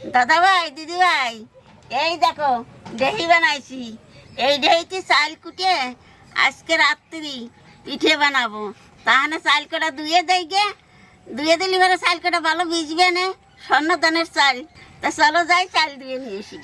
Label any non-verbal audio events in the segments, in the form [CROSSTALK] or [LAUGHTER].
দাদা ভাই দিদি ভাই এই দেখো, দেহি বানাইছি। এই দহিতে চাল কুটে আজকে রাত্রি পিঠে বানাবো। তাহলে চাল কটা ধুয়ে দেই গে। ধুয়ে দিলি পরে চাল কটা ভালো ভিজবে না স্বর্ণ ধানের চাল। তা চলো যাই, চাল ধুয়ে নিয়ে এসি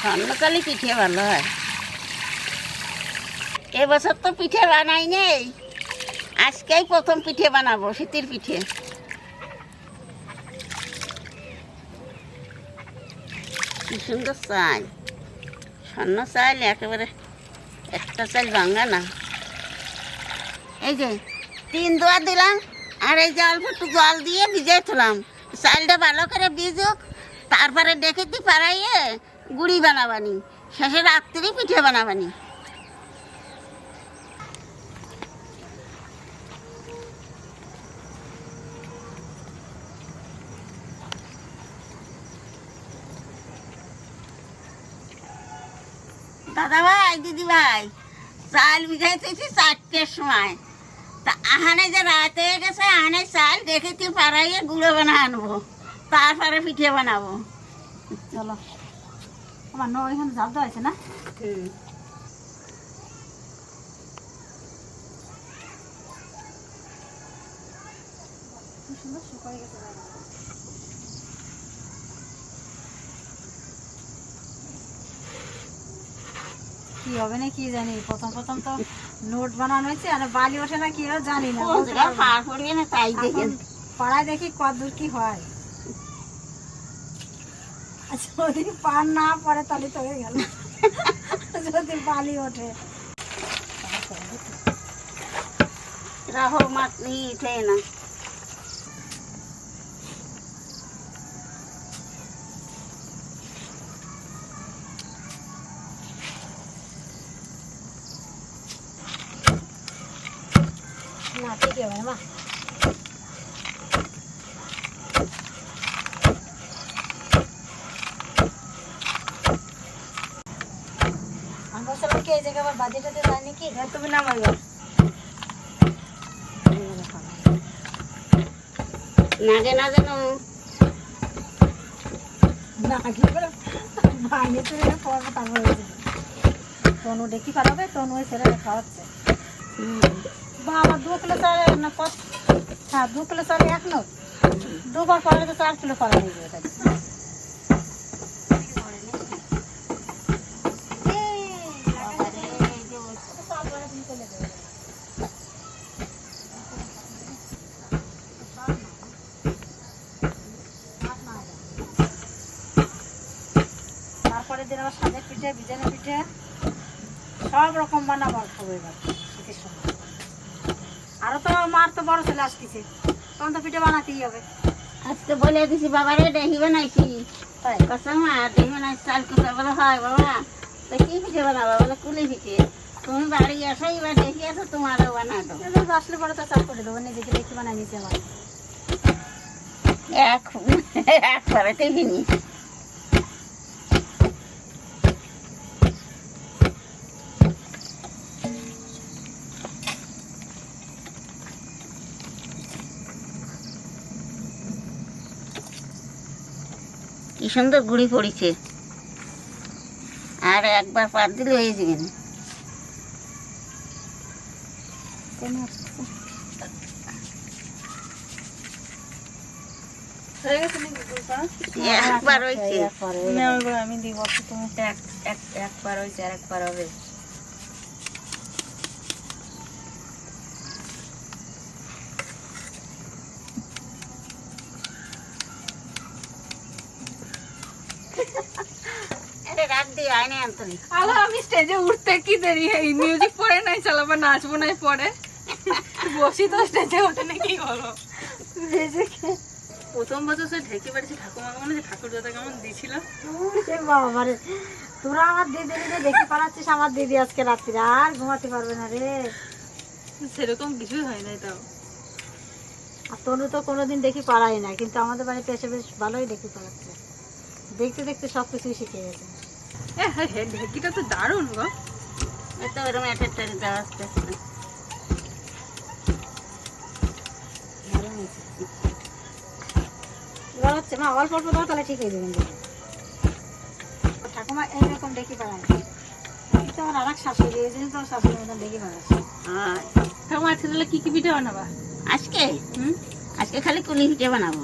স্বর্ণকালী পিঠে ভালো হয়। এবছর তো পিঠে বানাই নেই। আজকেই প্রথম পিঠে বানাবো শীতের পিঠে। কি সুন্দর চাল। স্বর্ণ চাল, একেবারে একটা চাল ভাঙা না। এই যে, তিন দোয়া দিলাম। আর এই অল্প একটু জল দিয়ে ভিজিয়ে তুলাম চালটা ভালো করে ভিজুক, তারপরে ডেকে দি পাড়াইয়ে গুড়ি বানাবানি। শেষে রাত্রি পিঠে বানাবানি। দাদা ভাই দিদি ভাই চাল ভিজাইতেছি চারটের সময়। তা আহানে যে রাত গেছে, আহানে চাল দেখেছি পাড়াইয়ে গুঁড়ো বানা আনব? তারপরে পিঠে বানাবো। চলো। আমার নয় এখানে জাল দেওয়া আছে না? হুম সুন্দর শুকাই গেছে। কি হবে না কি জানি। প্রথম প্রথম তো নোট বানানো হয়েছে আর বালি ওঠে না কি জানি না। পার তাই পাড়ায় দেখি কতদূর কি হয়। আচ্ছা যদি পার না পড়ে তাহলে তো হয়ে গেল। যদি বালি ওঠে। রাহো মাছ নিয়ে না। না ঠিক হবে মা আঙ্গুল সালাম এই জায়গায় আবার বাজে টাজে যায় নাকি দেখি পারাবে ওই ছেলেটা খাওয়াচ্ছে। বাবা, দু কিলো চাল না হ্যাঁ দু কিলো চাল এক নোট। দুবার পরে তো চার কিলো করা হয়ে যাবে। তারপরে দিন আবার সাজের পিঠে বিজানের পিঠে, সব রকম বানাবো খাব এবার শীতের সময়। আরও তো মার তো বড় ছেলে আসতেছে। তখন তো পিঠে বানাতেই হবে। আজকে বলে দিছি বাবারে দেহি বানাইছি তাই কসম আর দেহি বানাইছি চাল কুচা বলে হয় বাবা তো কি পিঠে বানাবা? বলে কুলি পিঠে। তুমি বাড়ি আসো এবার দেখি আসো তোমারও বানা দেবো এবার আসলে পরে তো চাল করে দেবো নিজেকে দেখে বানাই নিতে আমার এক একবারে দেখিনি। কি সুন্দর গুড়ি পড়েছে। আর একবার পার দিলে হয়ে যাবে হয়ে? একবার হয়েছে। হয়ে আমি দিব তুমি এক এক একবার হয়েছে আর একবার হবে আরে রাখ দিয়ে আয়নে আন্তনি আলো আমি স্টেজে উঠতে কি দেরি? এই মিউজিক পরে নাই চালাবো নাচবো নাই পরে। বসি তো স্টেজে ওঠে না কি করো প্রথম বছর সে ঢেকে বাড়িছে ঠাকুমাকে মনে হচ্ছে ঠাকুর দাদা কেমন দিয়েছিল সে বাবারে তোরা আমার দিদি দিদি দেখে পালাচ্ছিস আমার দিদি আজকে রাত্রিরে আর ঘুমাতে পারবে না রে। সেরকম কিছুই হয় নাই তাও। আর তনু তো কোনোদিন দেখি পারাই না কিন্তু আমাদের বাড়িতে এসে বেশ ভালোই দেখি পারাচ্ছে দেখতে দেখতে সব কিছুই শিখে গেছে। হ্যাঁ, হ্যাঁ, ঢেকিটা তো দারুণ গো। তো ওরকম একটা দেওয়া আস্তে আস্তে ভালো হয়েছে। এবার হচ্ছে মা অল্প অল্প দাও তাহলে ঠিক হয়ে যাবেন ঠাকুমা এইরকম দেখি পারায় কিন্তু আমার আর এক শাশুড়ি এই জন্য তো আমার মতন দেখি পারাচ্ছে হয়। ঠাকুমা আজকে তাহলে কি কি পিঠে বানাবা? আজকে? হুম? আজকে খালি কুলি পিঠে বানাবো।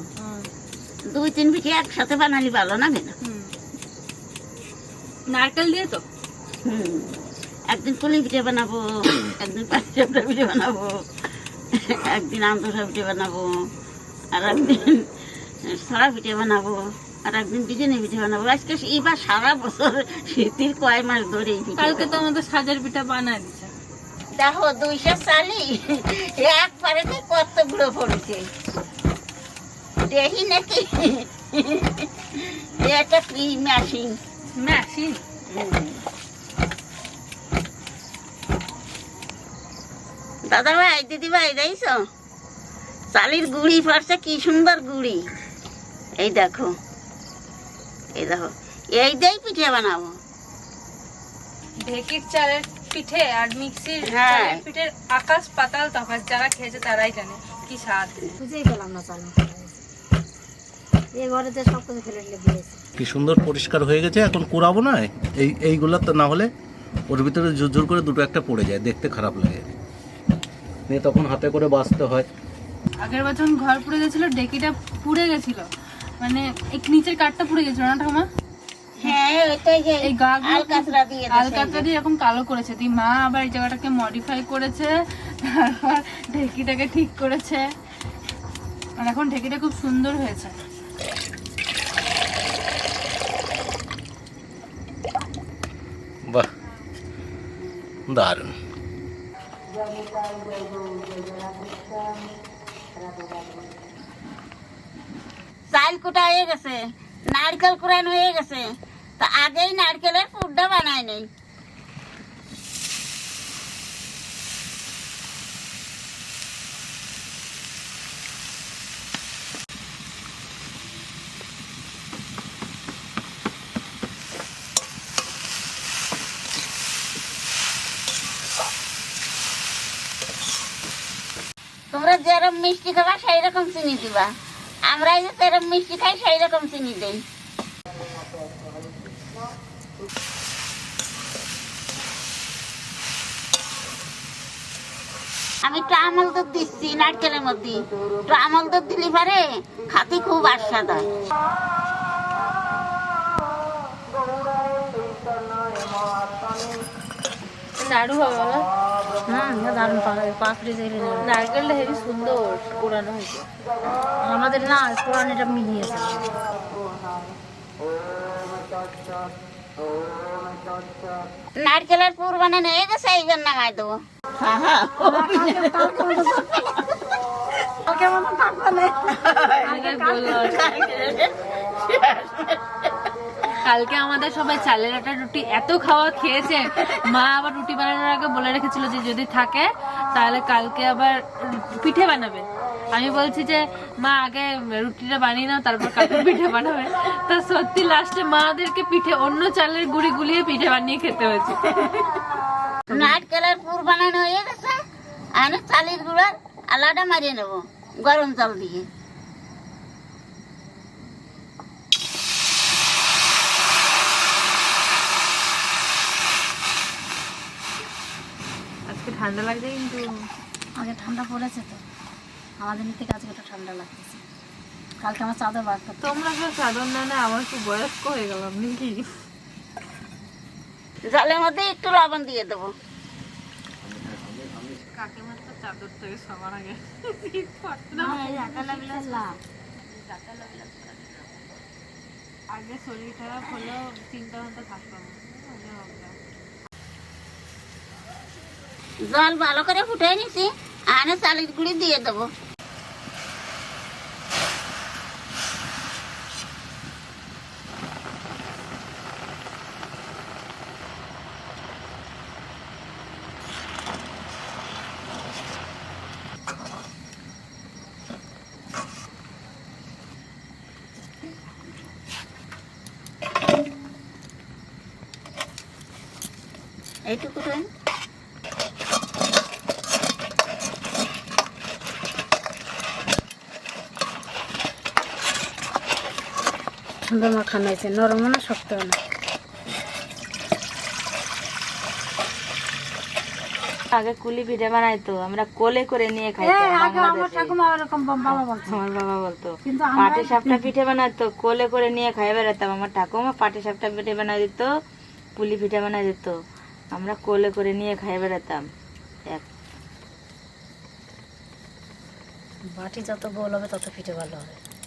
দুই তিন পিঠে একসাথে বানালি ভালো না। কেন। নারকেল দিয়ে তো? একদিন কুলি পিঠে বানাবো একদিন পাঁচটা পিঠে বানাবো একদিন আমদোসা পিঠে বানাবো আর একদিন সরা পিঠে বানাবো আর একদিন বিরিয়ানি পিঠে বানাবো। আজকে এবার সারা বছর শীতের কয় মাস ধরে কালকে তো আমাদের সাজের পিঠা বানায় দিছে। দেখো দুইশো চালি। এক পারেতে কত গুঁড়ো পড়েছে। দেখি নাকি। এটা কি মেশিন মেশিন দাদা ভাই দিদি ভাই দেখছ? চালির গুড়ি পড়ছে কি সুন্দর গুড়ি। এই দেখো। এই দেখো। এই দিয়েই পিঠে বানাবো। ঢেকির চালের পিঠে আর মিক্সির হ্যাঁ। চালের পিঠের আকাশ পাতাল তফাৎ যারা খেয়েছে তারাই জানে কি স্বাদ। বুঝেই পেলাম না চাল এই ঘরেতে সব কিছু ফেলে ফেলে দিয়েছে। কি সুন্দর পরিষ্কার হয়ে গেছে? এখন কুড়াবো না? এই এইগুলো তো না হলে ওর ভিতরে জোর জোর করে দুটো একটা পড়ে যায় দেখতে খারাপ লাগে। নিয়ে তখন হাতে করে বাঁচতে হয়। আগের বছর ঘর পুড়ে গেছিল ডেকিটা পুড়ে গেছিল। মানে এই নিচের কাঠটা পুড়ে গেছিল না ঠাকুমা? হ্যাঁ ওইটাই এই আলকাতরা দিয়ে দিছে। আলকাতরা দিয়ে এরকম কালো করেছে। দি মা আবার এই জায়গাটাকে মডিফাই করেছে তারপর ঢেকিটাকে ঠিক করেছে। আর এখন ঢেকিটা খুব সুন্দর হয়েছে। বাহ, দারুণ। চাল কুটা হয়ে গেছে, নারকেল কুড়ানো হয়ে গেছে। তা আগেই নারকেলের পুরটা বানায় নেই তোমরা যেরকম মিষ্টি খাবা সেই রকম চিনি দিবা। আমরা যে যেরকম মিষ্টি খাই সেই রকম চিনি দেই। আমি একটু আমল দুধ দিচ্ছি, নারকেলের মধ্যে। একটু আমল দুধ দিলে পারে খাতে খুব আস্বাদ হয়। নাড়ু হবে বলো হ্যাঁ দারুণ পাকা পাপড়ি নারকেলটা হেবি সুন্দর হয়েছে। আমাদের না কোরআনিটা মিলিয়েছে। নারকেলের পুর বানানো হয়ে গেছে এইবার নামাই দেবো। হ্যাঁ হ্যাঁ কেমন থাকবে? [LAUGHS] কালকে আমাদের সবাই চালের আটা রুটি এত খাওয়া খেয়েছে মা আবার রুটি বানানোর আগে বলে রেখেছিল যে যদি থাকে, তাহলে কালকে আবার পিঠে বানাবে। আমি বলছি যে, মা, আগে রুটিটা বানিয়ে নাও, তারপর কালকে পিঠে বানাবে। তা সত্যি লাস্টে মাদেরকে পিঠে, অন্য চালের গুঁড়ি গুলিয়ে পিঠে বানিয়ে খেতে হয়েছে। নারকেলের পুর বানানো হয়ে গেছে চালের গুঁড়ার আলাদা মারিয়ে নেব, গরম জল দিয়ে আজকে ঠান্ডা লাগছে কিন্তু আগে ঠান্ডা পড়েছে তো। আমাদের নিতে আজকে একটু ঠান্ডা লাগতেছে। কালকে আমার চাদর বার করতে। তোমরা কেউ চাদর না না আমার খুব বয়স্ক হয়ে গেলাম নাকি? জলের মধ্যে একটু লবণ দিয়ে দেবো। কাকিমার তো চাদর থেকে সবার আগে আগে শরীর খারাপ হলেও চিন্তা ভাবনা থাকতো না আগে ভাবতাম। জল ভালো করে ফুটাই নিছি আনে চালের গুঁড়ি দিয়ে দেবো। এইটুকু সুন্দর মাখানো হয়েছে। নরম না শক্ত না। আগে কুলি পিঠে বানাইতো আমরা কোলে করে নিয়ে খাইতাম আগে আমার বাবা বলছে আমার বাবা বলতো পাটি সাপটা পিঠে বানাতো কোলে করে নিয়ে খাই বেড়াতাম আমার ঠাকুমা পাটি সাপটা পিঠে বানাই দিত পুলি পিঠে বানাই দিত। আমরা কোলে করে নিয়ে খাই বেড়াতাম এক বাটি যত গোল হবে তত পিঠে ভালো হবে।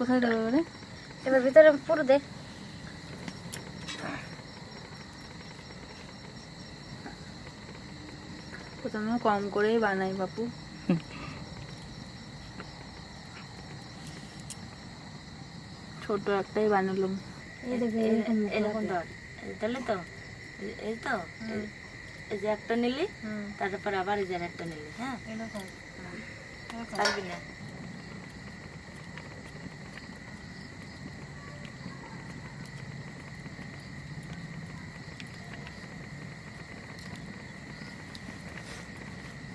কোথায় দেবো এবারে? এবার ভিতরে পুরো দে। প্রথমে কম করেই বানাই বাপু। ছোট একটাই বানালাম। তাহলে তো এই- তো এই- যে একটা নিলি তারপর আবার এই যে একটা নিলি হ্যাঁ? এরকম। পারবি না?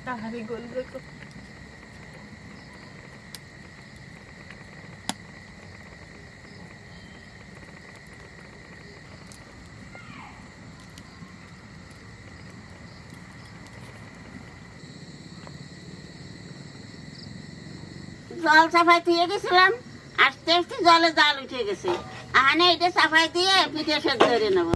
তাহারি জল সাফাই দিয়ে গেছিলাম, আস্তে আস্তে জলে জাল উঠে গেছে। আহানে এটা সাফাই দিয়ে পিঠে সেদ্ধ নেব।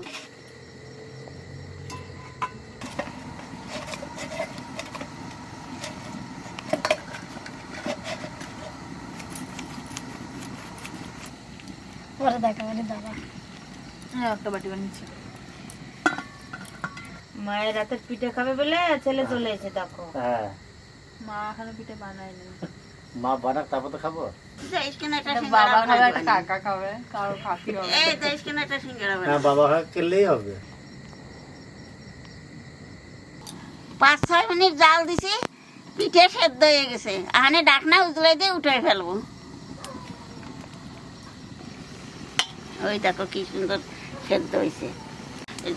পরে দেখা মানে দাদা হ্যাঁ একটা বাটি বানিয়েছি। মায়ের রাতের পিঠে খাবে বলে ছেলে চলে এসে দেখো। হ্যাঁ। মা এখনও পিঠে বানায়নি। মা বানাক তারপর তো খাব? দেশ কিনা একটা বাবা খাবে একটা কাকা খাবে কারও কাকি হবে। এই দেশ কিনা একটা সিঙ্গারা বানাবো। হ্যাঁ বাবা খেললেই হবে। পাঁচ ছয় মিনিট জাল দিছি পিঠে সেদ্ধ হয়ে গেছে। আহানে ডাকনা উজলাই দিয়ে উঠে ফেলব। ওই দেখো কি সুন্দর সেদ্ধ হয়েছে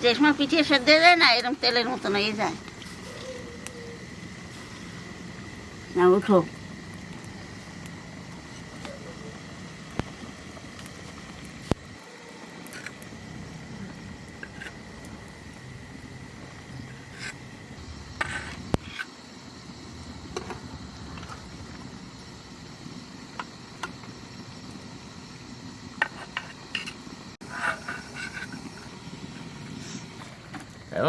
যে সময় পিঠিয়ে সেদ্ধ হয়ে যায় না, এরকম তেলের মতন হয়ে যায়। না, উঠো।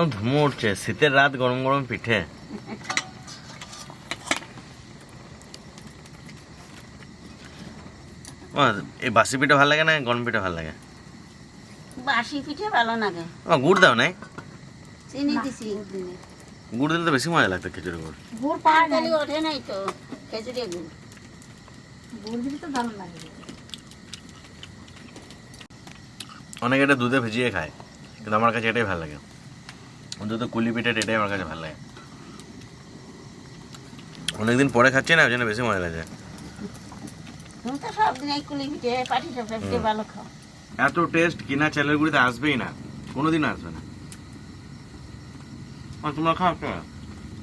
এখন ধুমো উঠছে শীতের রাত গরম গরম পিঠে। এই বাসি পিঠে ভালো লাগে না গরম পিঠে ভালো লাগে? বাসি পিঠে ভালো লাগে। ও গুড় দাও নাই? চিনি দিছি গুড় দিলে তো বেশি মজা লাগতো খিচুড়ি গুড়। গুড় ওঠে নাই তো খেজুরি গুড়। গুড় দিলে তো দারুণ লাগে। অনেকে এটা দুধে ভিজিয়ে খায় কিন্তু আমার কাছে এটাই ভালো লাগে। অন্তত কুলি পিঠে এটাই আমার কাছে ভালো লাগে। অনেকদিন পরে খাচ্ছি না ওই জন্য বেশি মজা লাগে। এত টেস্ট কিনা চালের গুঁড়িতে আসবেই না কোনোদিন আসবে না। আর তোমরা খাও তো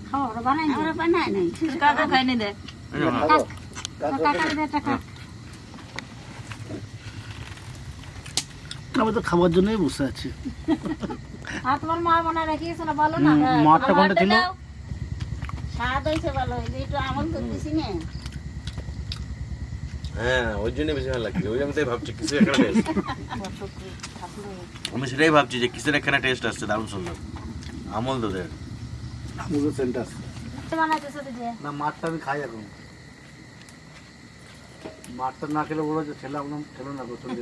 খাও ওরা বানাই নি আমরা বানাই নাই। কাকা খাইনি দেখ। এই যে না। দে টাকা। আমি তো খাবার জন্যই বসে আছি। [LAUGHS] আর তোমার মা বানায় রেখেছিল বলো না। মাঠটা কোনটা ছিল স্বাদ হয়েছে ভালো হয়েছে একটু আমল তো না। হ্যাঁ ওই জন্য বেশি ভালো লাগছে। ওই আমি তাই ভাবছি কিসের একটা টেস্ট আমি সেটাই ভাবছি যে কিসের একখানা টেস্ট আসছে দারুণ সুন্দর। আমল তোদের। মুগের সেন্টার। না মাঠটা আমি খাই এখন। মাঠটা না খেলে বলো যে ছেলে আপনার খেলো না প্রচণ্ড